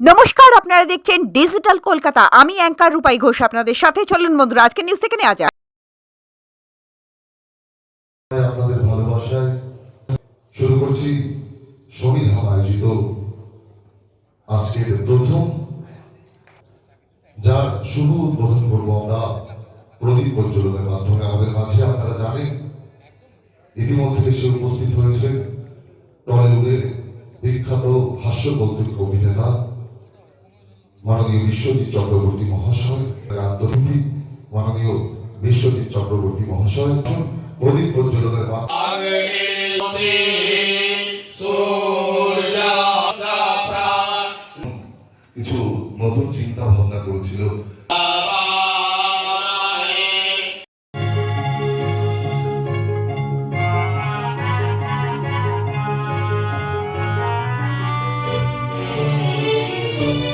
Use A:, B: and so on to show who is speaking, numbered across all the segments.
A: নমস্কার, আপনারা দেখছেন ডিজিটাল কলকাতা আমি অ্যাঙ্কার রূপাই ঘোষ, আপনাদের সাথে চলুন বন্ধুরা, আজকে নিউজ থেকে নেওয়া যাক।
B: আপনাদের ভালোবাসায় শুরু করছি আয়োজিত আজকের প্রথম, যার উদ্বোধন করব আমরা প্রদীপ প্রজ্বলনের মাধ্যমে। আমাদের মাঝে আপনারা জানেন, ইতিমধ্যে উপস্থিত হয়েছেন টলিউডের বিখ্যাত হাস্য কৌতুক অভিনেতা মাননীয় বিশ্বজিৎ চক্রবর্তী মহাশয় আন্তর্জাতিক মাননীয় বিশ্বজিৎ চক্রবর্তী মহাশয়, প্রদীপ প্রজ্বলনের কিছু নতুন চিন্তা ভাবনা করেছিল।
C: Thank you.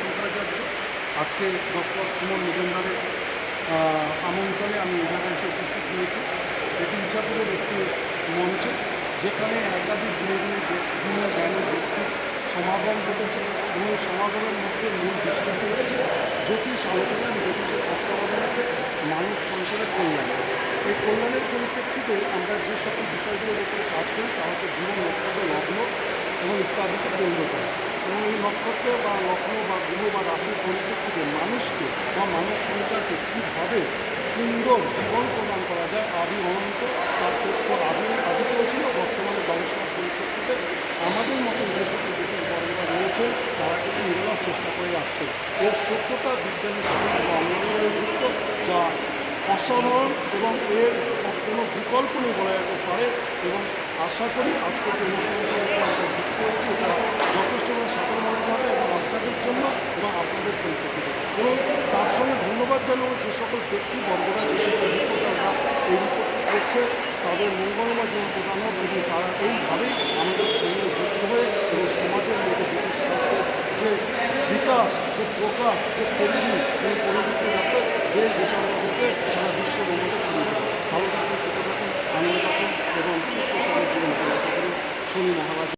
C: শঙ্করাচার্য আজকে ডক্টর সুমন মজুমদারের আমন্ত্রণে আমি জায়গায় এসে উপস্থিত হয়েছি। এটি ইচ্ছাপুরের একটি মঞ্চ যেখানে একাধিক গুণগুণী গুণ জ্ঞানী ব্যক্তির সমাগম ঘটেছে এবং সমাগমের মধ্যে মূল বিষয়টি হচ্ছে এবং জ্যোতিষের তত্ত্বাবধানেতে মানব সংসারের কল্যাণ। এই কল্যাণের পরিপ্রেক্ষিতে আমরা যে সকল বিষয়গুলোর উপরে কাজ করি, তা হচ্ছে গ্রহ নক্ষত্র লগ্ন এবং ইত্যাদিকে কেন্দ্র করে। এবং এই নক্ষত্র বা লগ্ন বা গ্রহ বা রাশির পরিপ্রেক্ষিতে মানুষকে বা মানব সংসারকে কীভাবে সুন্দর জীবন প্রদান করা যায়, আদি অনন্ত, তার তথ্য আদি আদিতেও ছিল, বর্তমানে গবেষণার পরিপ্রেক্ষিতে আমাদের মতন যে সকল জ্যোতিষ বর্গরা রয়েছেন তারা কিন্তু নিরলস যাচ্ছে। এর সত্যতা বিজ্ঞানের সঙ্গে বা যুক্ত, যা অসাধারণ এবং এর কোনো বিকল্প নেই বলা যেতে পারে এবং আশা করি আজকের যে অনুষ্ঠানটি আমরা যুক্ত এটা যথেষ্ট সাধারণ হবে এবং আপনাদের জন্য এবং আপনাদের পরিপ্রেক্ষিতে এবং তার সঙ্গে ধন্যবাদ জানাব যে সকল ব্যক্তি, বর্গরা, যে সকল রিপোর্টাররা এই রিপোর্ট করছে তাদের মঙ্গলময় জীবন প্রদান হোক এবং তারা এইভাবেই আমাদের সঙ্গে যুক্ত হয়ে এবং সমাজের মধ্যে জ্যোতিষ স্বাস্থ্যের যে বিকাশ যে প্রকাশ যে পরিধি, এই পরিধিকে যাতে দেশ দেশান্তর থেকে সারা বিশ্ব মধ্যে ছড়িয়ে